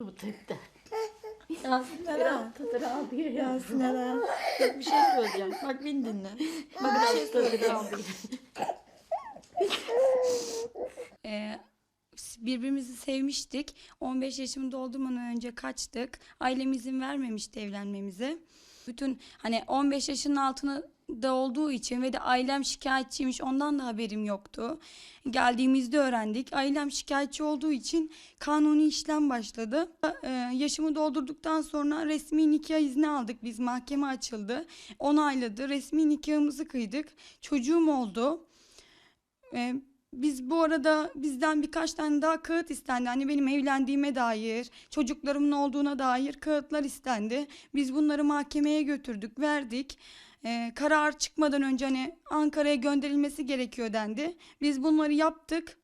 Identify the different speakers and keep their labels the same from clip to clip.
Speaker 1: Bu tıkta. Yasin bir
Speaker 2: Neden?
Speaker 1: haftadır ağlıyor ya.
Speaker 2: Yasin Eren. Bak bir şey söyleyeceğim. Bak beni dinle. Bak bir şey söyleyeceğim. Ee, birbirimizi sevmiştik. 15 yaşımı doldurmadan önce kaçtık. Ailem izin vermemişti evlenmemize. Bütün hani 15 yaşının altına da olduğu için ve de ailem şikayetçiymiş ondan da haberim yoktu. Geldiğimizde öğrendik. Ailem şikayetçi olduğu için kanuni işlem başladı. Ee, yaşımı doldurduktan sonra resmi nikah izni aldık biz. Mahkeme açıldı. Onayladı. Resmi nikahımızı kıydık. Çocuğum oldu. Ee, biz bu arada bizden birkaç tane daha kağıt istendi. Hani benim evlendiğime dair, çocuklarımın olduğuna dair kağıtlar istendi. Biz bunları mahkemeye götürdük, verdik. Ee, karar çıkmadan önce hani Ankara'ya gönderilmesi gerekiyor dendi. Biz bunları yaptık.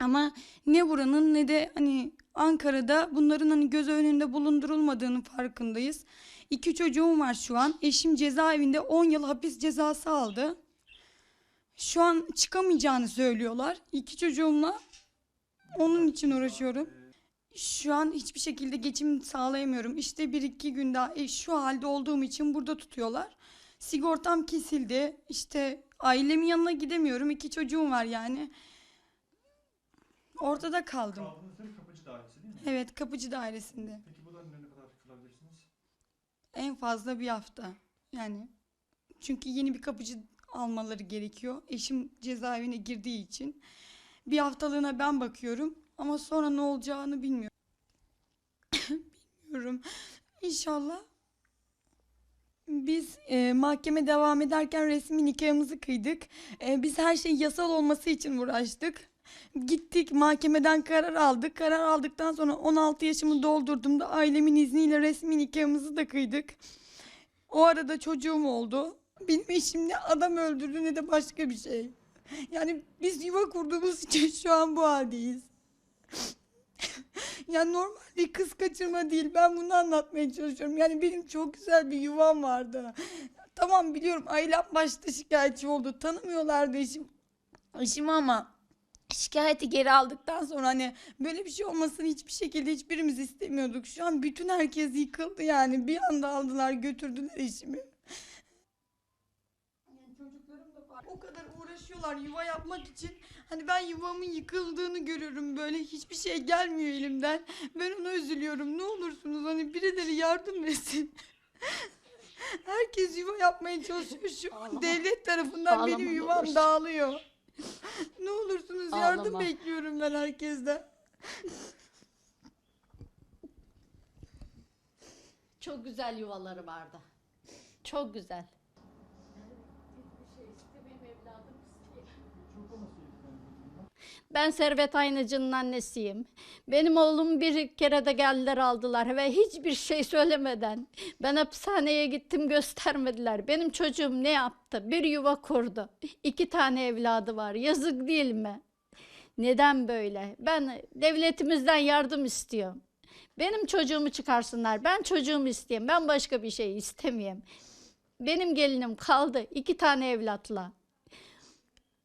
Speaker 2: Ama ne buranın ne de hani Ankara'da bunların hani göz önünde bulundurulmadığının farkındayız. İki çocuğum var şu an. Eşim cezaevinde 10 yıl hapis cezası aldı. Şu an çıkamayacağını söylüyorlar. İki çocuğumla onun için uğraşıyorum. Şu an hiçbir şekilde geçim sağlayamıyorum. İşte bir iki gün daha e, şu halde olduğum için burada tutuyorlar. Sigortam kesildi. İşte ailemin yanına gidemiyorum. İki çocuğum var yani. Ortada kaldım.
Speaker 3: Kaldığınız yer kapıcı dairesi değil mi?
Speaker 4: Evet kapıcı dairesinde.
Speaker 3: Peki buradan ne kadar kalabilirsiniz?
Speaker 5: En fazla bir hafta. Yani çünkü yeni bir kapıcı almaları gerekiyor. Eşim cezaevine girdiği için. Bir haftalığına ben bakıyorum ama sonra ne olacağını bilmiyorum. bilmiyorum. İnşallah. Biz e, mahkeme devam ederken resmi nikahımızı kıydık. E, biz her şey yasal olması için uğraştık. Gittik mahkemeden karar aldık. Karar aldıktan sonra 16 yaşımı doldurduğumda ailemin izniyle resmi nikahımızı da kıydık. O arada çocuğum oldu. Benim eşim ne adam öldürdü ne de başka bir şey. Yani biz yuva kurduğumuz için şu an bu haldeyiz. yani normal bir kız kaçırma değil. Ben bunu anlatmaya çalışıyorum. Yani benim çok güzel bir yuvam vardı. Tamam biliyorum ailem başta şikayetçi oldu. Tanımıyorlardı eşim. Eşimi ama şikayeti geri aldıktan sonra hani böyle bir şey olmasını hiçbir şekilde hiçbirimiz istemiyorduk. Şu an bütün herkes yıkıldı yani. Bir anda aldılar götürdüler eşimi. Yani çocuklarım da var. O kadar uğraşıyorlar yuva yapmak için. Hani ben yuvamın yıkıldığını görüyorum böyle. Hiçbir şey gelmiyor elimden. Ben ona üzülüyorum. Ne olursunuz hani birileri yardım etsin. Herkes yuva yapmaya çalışıyor şu an.
Speaker 1: Ağlama.
Speaker 5: Devlet tarafından
Speaker 1: Ağlama
Speaker 5: benim yuvam
Speaker 1: olursun.
Speaker 5: dağılıyor. ne olursunuz yardım
Speaker 1: Ağlama.
Speaker 5: bekliyorum ben herkesten.
Speaker 1: Çok güzel yuvaları vardı. Çok güzel. Ben Servet Aynacı'nın annesiyim. Benim oğlum bir kere de geldiler aldılar ve hiçbir şey söylemeden. Ben hapishaneye gittim göstermediler. Benim çocuğum ne yaptı? Bir yuva kurdu. İki tane evladı var. Yazık değil mi? Neden böyle? Ben devletimizden yardım istiyorum. Benim çocuğumu çıkarsınlar. Ben çocuğumu isteyeyim. Ben başka bir şey istemeyeyim. Benim gelinim kaldı iki tane evlatla.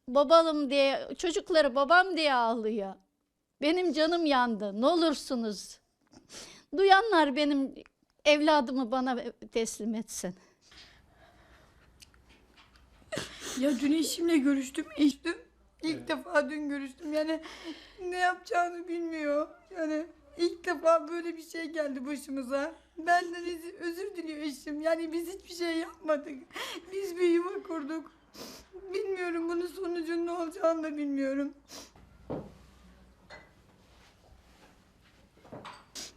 Speaker 1: Babalım diye, çocukları babam diye ağlıyor. Benim canım yandı. Ne olursunuz. Duyanlar benim evladımı bana teslim etsin.
Speaker 5: Ya dün eşimle görüştüm. Eşim ilk defa dün görüştüm. Yani ne yapacağını bilmiyor. Yani ilk defa böyle bir şey geldi başımıza. Benden iz- özür diliyor eşim. Yani biz hiçbir şey yapmadık. Biz bir yuva kurduk. Bilmiyorum bunun sonucunun ne olacağını da bilmiyorum.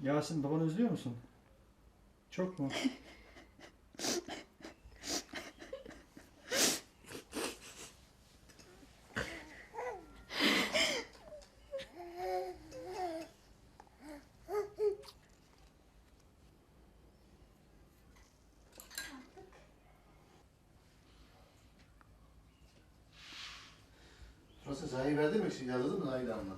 Speaker 3: Yasin babanı özlüyor musun? Çok mu?
Speaker 6: Nasıl sahi verdi mi? Yazıldı mı Nail Hanım'la?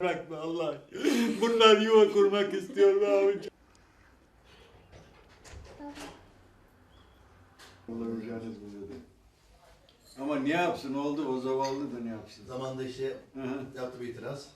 Speaker 7: Bırakma Allah. Bunlar yuva kurmak istiyor be avuç.
Speaker 8: Olabileceğiniz buluyordu. Ama ne yapsın oldu o zavallı da ne yapsın?
Speaker 6: Zamanında işte
Speaker 8: Hı hı.
Speaker 6: yaptı bir itiraz.